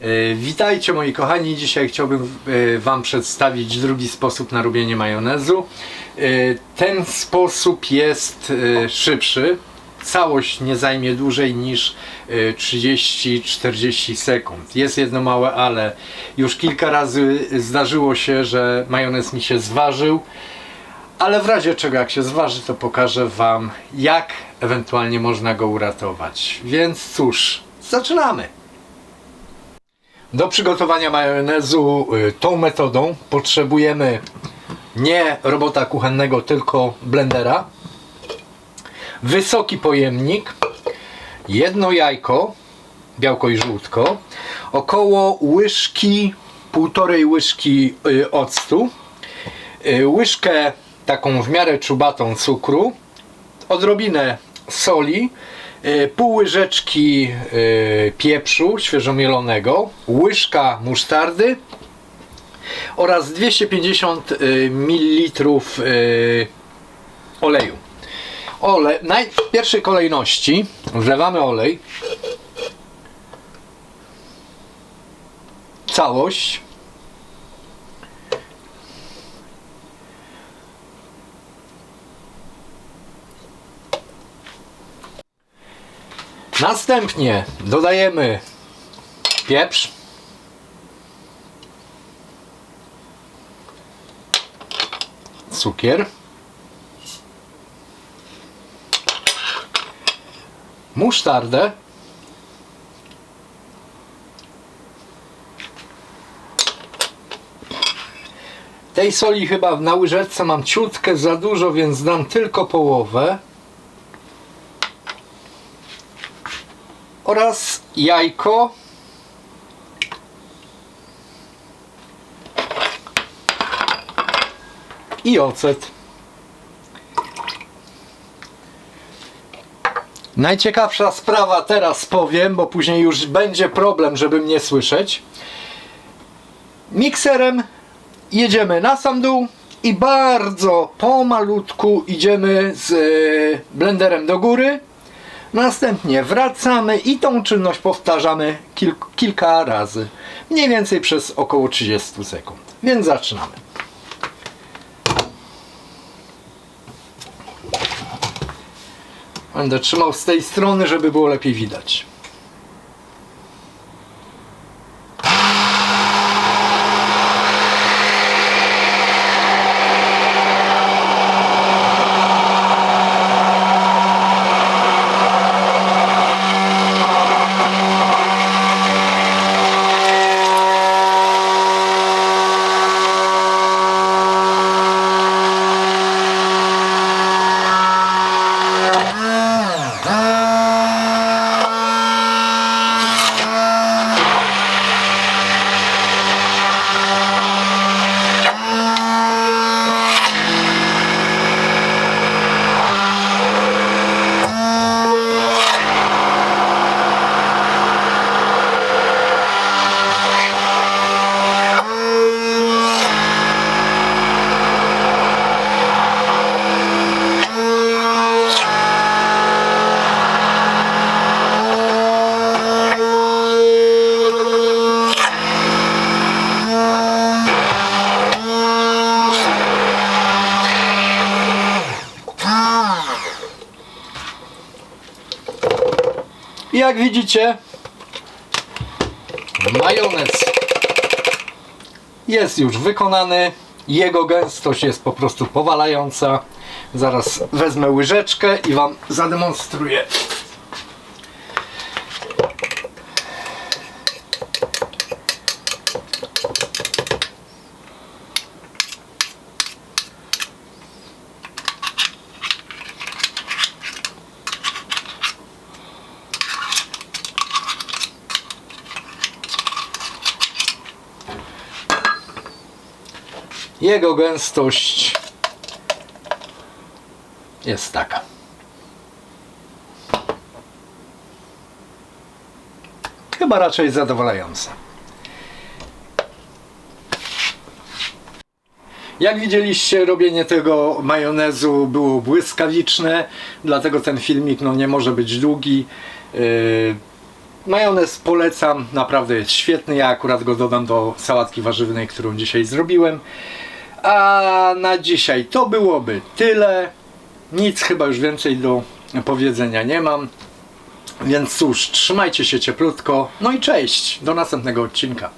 E, Witajcie moi kochani, dzisiaj chciałbym e, Wam przedstawić drugi sposób na robienie majonezu. E, Ten sposób jest szybszy. Całość nie zajmie dłużej niż e, 30-40 sekund. Jest jedno małe ale. Już kilka razy zdarzyło się, że majonez mi się zważył. Ale w razie czego jak się zważy, to pokażę Wam jak ewentualnie można go uratować. Więc cóż, zaczynamy! Do przygotowania majonezu y, tą metodą potrzebujemy nie robota kuchennego, tylko blendera, wysoki pojemnik, jedno jajko, białko i żółtko, około łyżki, półtorej łyżki y, octu, y, łyżkę taką w miarę czubatą cukru, odrobinę soli, y, pół łyżeczki y, pieprzu świeżomielonego, łyżka musztardy oraz 250 y, ml oleju. Ole, naj, w pierwszej kolejności wlewamy olej. Całość. Następnie dodajemy pieprz. Cukier. Musztardę. Tej soli chyba na łyżeczce mam ciutkę za dużo, więc dam tylko połowę. Oraz jajko i ocet. Najciekawsza sprawa teraz powiem, bo później już będzie problem, żeby mnie słyszeć. Mikserem jedziemy na sam dół i bardzo pomalutku idziemy z e, blenderem do góry. Następnie wracamy i tą czynność powtarzamy kil kilka razy. Mniej więcej przez około 30 sekund. Więc zaczynamy. Będę trzymał z tej strony, żeby było lepiej widać. Jak widzicie, majonez jest już wykonany. Jego gęstość jest po prostu powalająca. Zaraz wezmę łyżeczkę i Wam zademonstruję. Jego gęstość jest taka. Chyba raczej zadowalająca. Jak widzieliście, robienie tego majonezu było błyskawiczne, dlatego ten filmik no, nie może być długi. Yy, Majonez polecam, naprawdę jest świetny. Ja akurat go dodam do sałatki warzywnej, którą dzisiaj zrobiłem. A na dzisiaj to byłoby tyle. Nic chyba już więcej do powiedzenia nie mam. Więc cóż, trzymajcie się cieplutko. No i cześć. Do następnego odcinka.